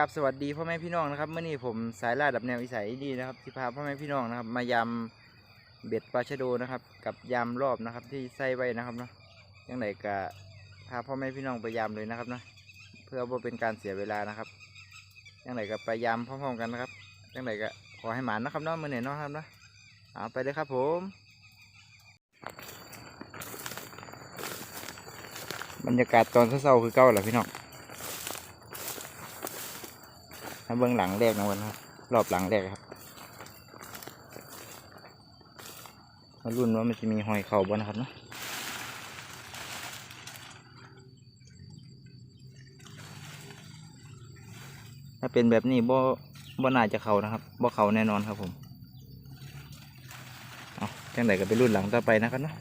กับสวัสดีพ่อแม่พี่น้องนะครับเมื่อนี้ผมสายล่าดับแนวอีสายดีนะครับที่พาพ่อแม่พี่น้องนะครับ มายำเบ็ดปลาชะโดนะครับ กับยำรอบนะครับ ที่ใส่ไว้นะครับเนาะยังไงก็พาพ่อแม่พี่น้องไปยำเลยนะครับเนาะเพื่อว่าเป็นการเสียเวลานะครับยังไงก็ไปยำพร้อมๆกันนะครับยังไงก็ขอให้หมานนะครับเนาะมื่อนี้เนาะครับเนาะเอาไปเลยครับผมบรรยากาศตอนเช้าๆคือเก้าแหละพี่น้อง มาเบื้องหลังแรกนะวันครับ รอบหลังแรกครับมารุ่นว่ามันจะมีหอยเข่าบ่นะครับเนาะถ้าเป็นแบบนี้บ่บ่น่าจะเข่านะครับบ่เข่าแน่นอนครับผม เอาจังไดก็ไปรุ่นหลังต่อไปนะครับเนาะ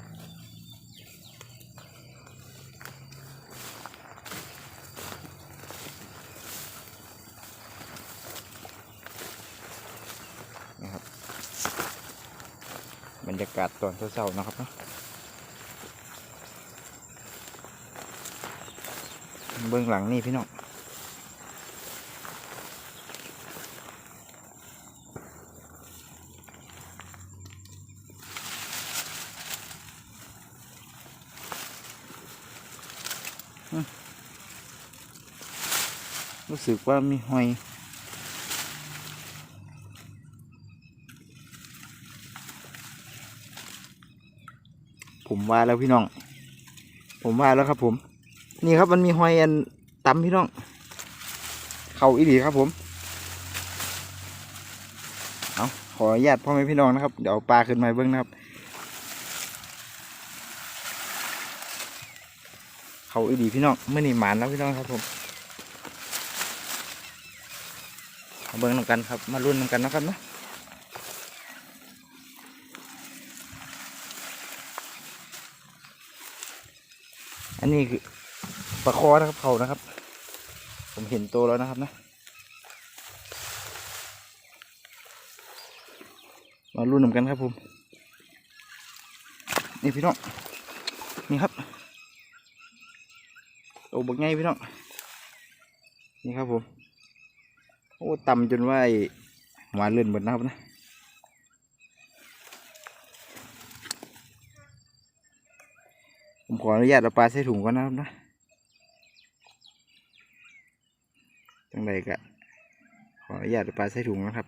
นี่ครับ บรรยากาศตอนเช้าๆนะครับเนาะเบื้องหลังนี่พี่น้องรู้สึกว่ามีหอย ผมว่าแล้วพี่น้อง ผมว่าแล้วครับผม นี่ครับมันมีหอยอันตำพี่น้อง เข่าอีหลีครับผม เอาขออนุญาตพ่อแม่พี่น้องนะครับ เดี๋ยวปลาขึ้นมาเบิ้งนะครับ เขาอีหลีพี่น้องเมื่อนี่หมานแล้วพี่น้องครับผมเบิ้งนำกันครับ มารุ่นนำกันนะครับเนาะ นนี้คือปลาคอนะครับเขานะครับ ผมเห็นตัวแล้วนะครับนะมารุ่นนำกันครับผมนี่พี่น้องนี่ครับโอ้บักไงพี่น้องนี่ครับผมโอ้ต่ำจนว่าไอ้หัวเลื่อนหมดนะครับนะ ผมข ออนุญาตเอาปลาใส่ถุงก่อนนะครับนะจังไรกะขออนุญาตเอาปลาใส่ถุงนะครับ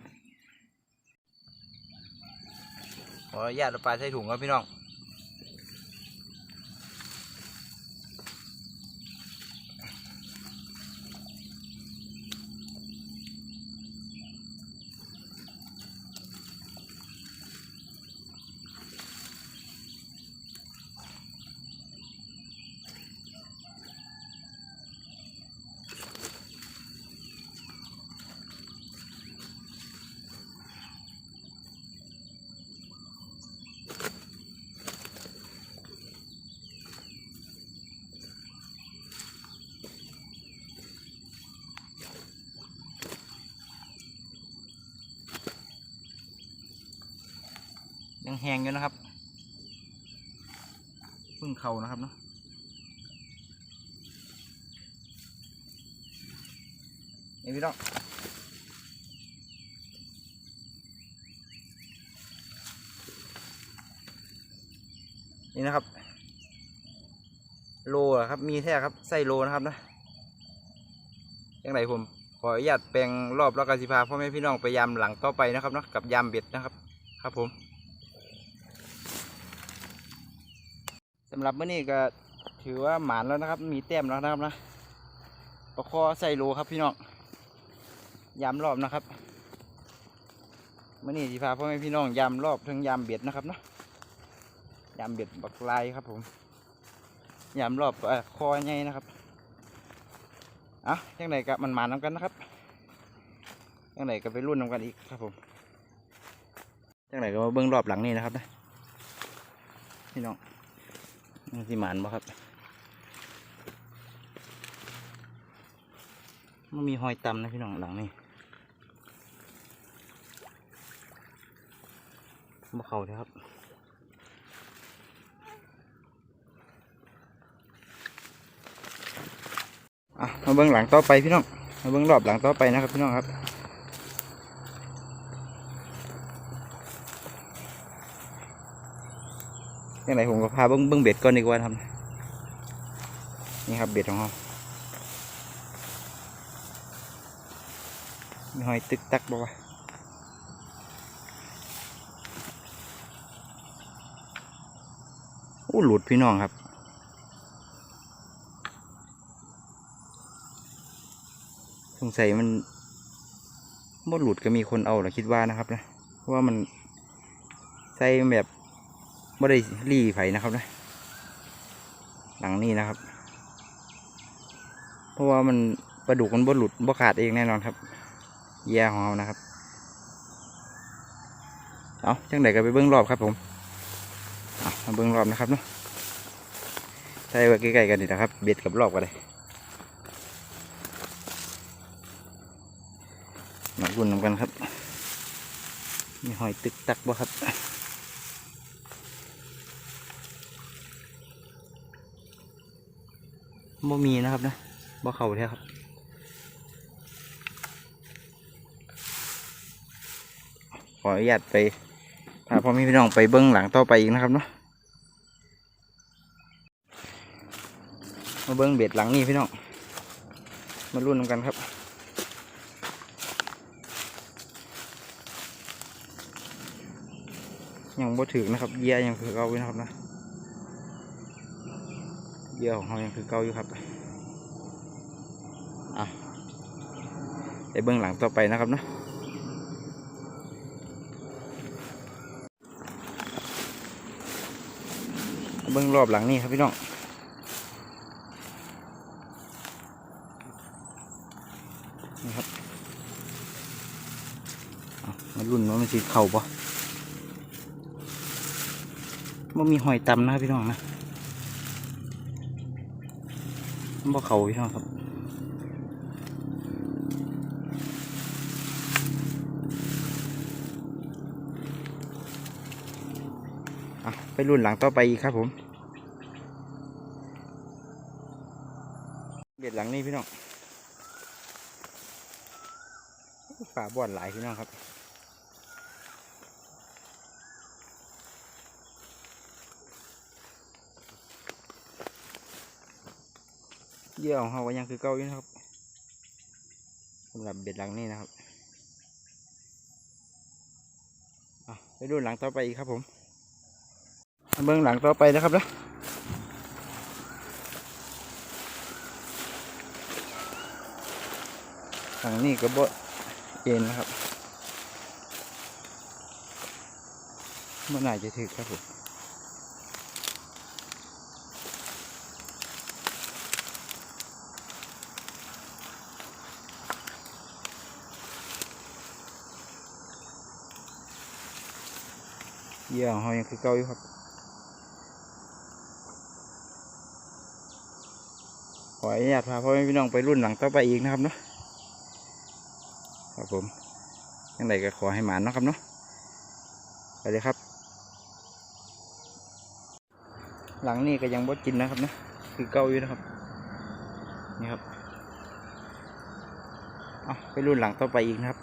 ขออนุญาตเอาปลาใส่ถุงครับพี่น้อง ยังแหงอยู่นะครับพิ่งเข่านะครับเนาะนี่พี่น้องนี่นะครับ โลครับ มีแท้ครับไส้โลนะครับนะยังไงผม ขออนุญาตแปลงรอบแล้วกันสิพาพ่อแม่พี่น้องไปยำหลังต่อไปนะครับเนาะกับยำเบ็ดนะครับ ครับผม สำหรับเมื้อนี้ก็ถือว่าหมานแล้วนะครับ มีแต้มแล้วนะครับนะปลาคอใส่โลครับพี่น้องยำรอบนะครับเมื้อนี้สิพาพ่อแม่พี่น้องยำรอบทั้งยำเบ็ดนะครับเนาะยำเบ็ดบักลายครับผมยำรอบอคอใหญ่นะครับอะยังไงก็มันหมานน้ำกันนะครับยังไงก็ไปรุ่นน้ำกันอีกครับผมยังไงก็มาเบิ้งรอบหลังนี่นะครับนะพี่น้อง สิหมานบ่ครับมันมีหอยตำนะพี่น้องหลังนี่บ่เขาเลยครับอะมาเบื้องหลังต่อไปพี่น้องมาเบิ้งรอบหลังต่อไปนะครับพี่น้องครับ ยังไงผมก็พาเบิ้งเบิ้งเบ็ดก่อนดีกว่าทำนี่ครับเบ็ดของเรามีหอยตึกตักบอกว่าโอ้หลุดพี่น้องครับสงสัยมันมดหลุดก็มีคนเอาเหรอคิดว่านะครับนะเพราะว่ามันใส่แบบ ไม่ได้รีไผ่นะครับนะหลังนี้นะครับ เพราะว่ามันปลาดุกมันบดหลุดบ่ขาดเองแน่นอนครับเหยี่ยของเรานะครับเอาจังไหนก็ไปเบิ้องรอบครับผมเอามาเบิ้องรอบนะครับเนาะใส่ไว้ใกล้ๆกันนี่นะครับ เบ็ดกับรอบกันเลยมารุ่นนำกันครับ มีหอยตึกตักบ่ครับ บ่มีนะครับนะบ่เข่าแท้ครับขออนุญาตไปพาพ่อแม่พี่น้องไปเบิ้องหลังต่อไปอีกนะครับเนาะมาเบิ้องเบ็ดหลังนี่พี่น้องมารุ่นกันครับยังบ่ถึงนะครับเยี่ยยังคือเก่าอยู่นะครับนะ เยี่ยของเรายังคือเก่าอยู่ครับอะไปเบื้องหลังต่อไปนะครับเนาะเบื้องรอบหลังนี่ครับพี่น้องนี่ครับอะมารุ่นว่ามันสีเข่าปะมันมีหอยตำนะครับพี่น้องนะมัน บ่เขาพี่น้องครับอะไปรุ่นหลังต่อไปอีกครับผมเบ็ดหลังนี้พี่น้องฝาบ่อนหลายพี่น้องครับ เยื่อของเขาก็ยังคือเก่าอยู่นะครับสำหรับเบ็ดหลังนี้นะครับไปดูหลังต่อไปอีกครับผมเบื้องหลังต่อไปนะครับนะหลังนี้ก็บ่เอ็นนะครับเมื่อไหร่จะถึงครับผม เยื่อของเรายังคือเก่าอยู่ครับขออนุญาตพาพ่อแม่พี่น้องไปรุ่นหลังต่อไปอีกนะครับเนาะครับผมยังไงก็ขอให้หมานเนาะครับเนาะไปเลยครับ หลังนี้ก็ยังบ่กินนะครับเนาะคือเก่าอยู่นะครับนี่ครับเอาไปรุ่นหลังต่อไปอีกนะครับ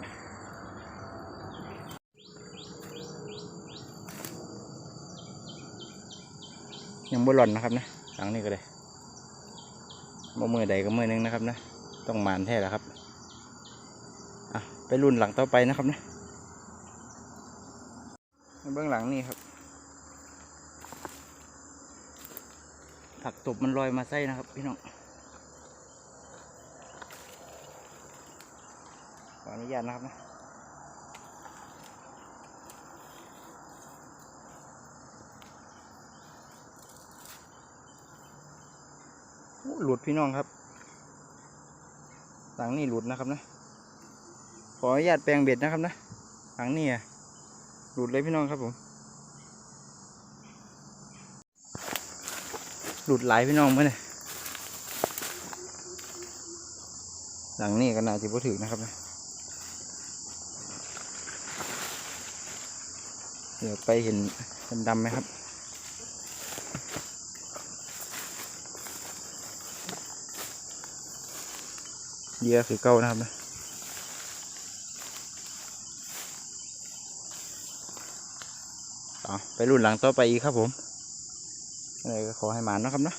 ยังบ่หล่อนนะครับนะหลังนี้ก็เลยบ่มือใดก็มือหนึงนะครับนะต้องมานแท้แล้วครับอะไปรุ่นหลังต่อไปนะครับนะเบื้องหลังนี่ครับ ผักตบมันลอยมาไส้นะครับ พี่น้องขออนุญาตนะครับนะ หลุดพี่น้องครับหลังนี่หลุดนะครับนะ ขออนุญาตแปลงเบ็ดนะครับนะหลังนี่อะหลุดเลยพี่น้องครับผม หลุดหลายพี่น้องเมื่อนี่หลังนี่ก็น่าจะพูดถึงนะครับนะเดี๋ยวไปเห็นดำไหมครับ เหยื่อคือเก่านะครับนะไปรุ่นหลังต่อไปอีกครับผมอะไรก็ขอให้หมานนะครับนะ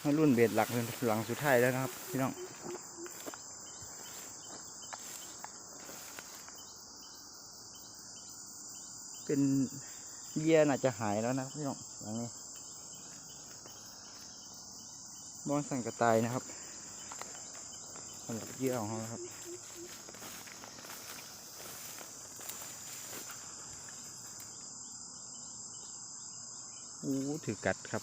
ให้รุ่นเบ็ดหลักหลังสุดท้ายแล้วนะครับพี่น้องเป็นเยื่อน่าจะหายแล้วนะพี่น้องหลังนี้บอนสังกระต่ายนะครับ สำหรับเยื่อของเขาครับอู้ถือกัดครับ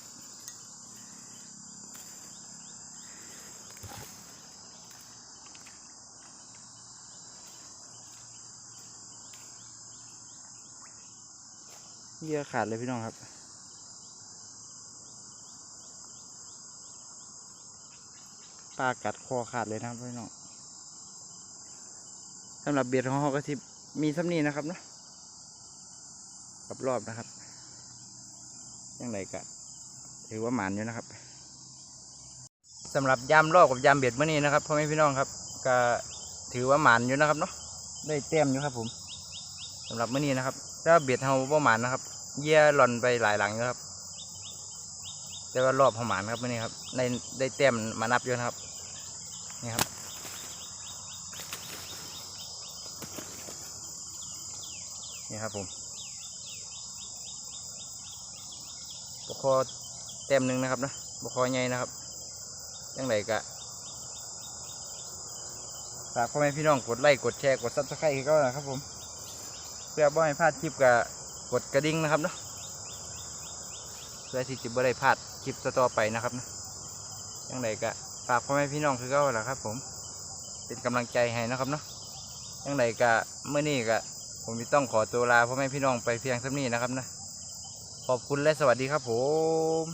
เยื่อขาดเลยพี่น้องครับ ลากัดคอขาดเลยนะครับพี่น้องสำหรับเบียดของเขาก็ที่มีซ้ำนี้นะครับเนาะกับรอบนะครับยังไงก็ถือว่าหมานอยู่นะครับสำหรับยามรอบกับยามเบียดเมื่อนี้นะครับพ่อแม่พี่น้องครับ ก็ถือว่าหมานอยู่นะครับเนาะได้เต็มอยู่ครับ ผมสำหรับเมื่อนี้นะครับถ้าเบียดเฮาบ่หมานนะครับเยี่ยหล่นไปหลายหลังอยู่ครับแต่ว่ารอบหมานครับเมื่อนี้ครับได้ได้เต็มมานับอยู่นะครับ นี่ครับนี่ครับผมบกคอเต็มหนึ่งนะครับนะบกคอใหญ่นะครับยังไงกะฝากพ่อแม่พี่น้องกดไลค์กดแชร์กดซับสไครต์ก็นะครับผม เพื่อบ่ให้พลาดคลิปกะกดกระดิ่งนะครับเนาะเพื่อที่จะบ่ได้พลาดคลิปต่อไปนะครับนะยังไงกะากพ่อแม่พี่น้องคือก็แหละครับ ผม เป็นกำลังใจให้นะครับเนาะยังไงกะเมื่อนี้กะผมจะต้องขอตัวลาพ่อแม่พี่น้องไปเพียงสักนี้นะครับนะขอบคุณและสวัสดีครับผม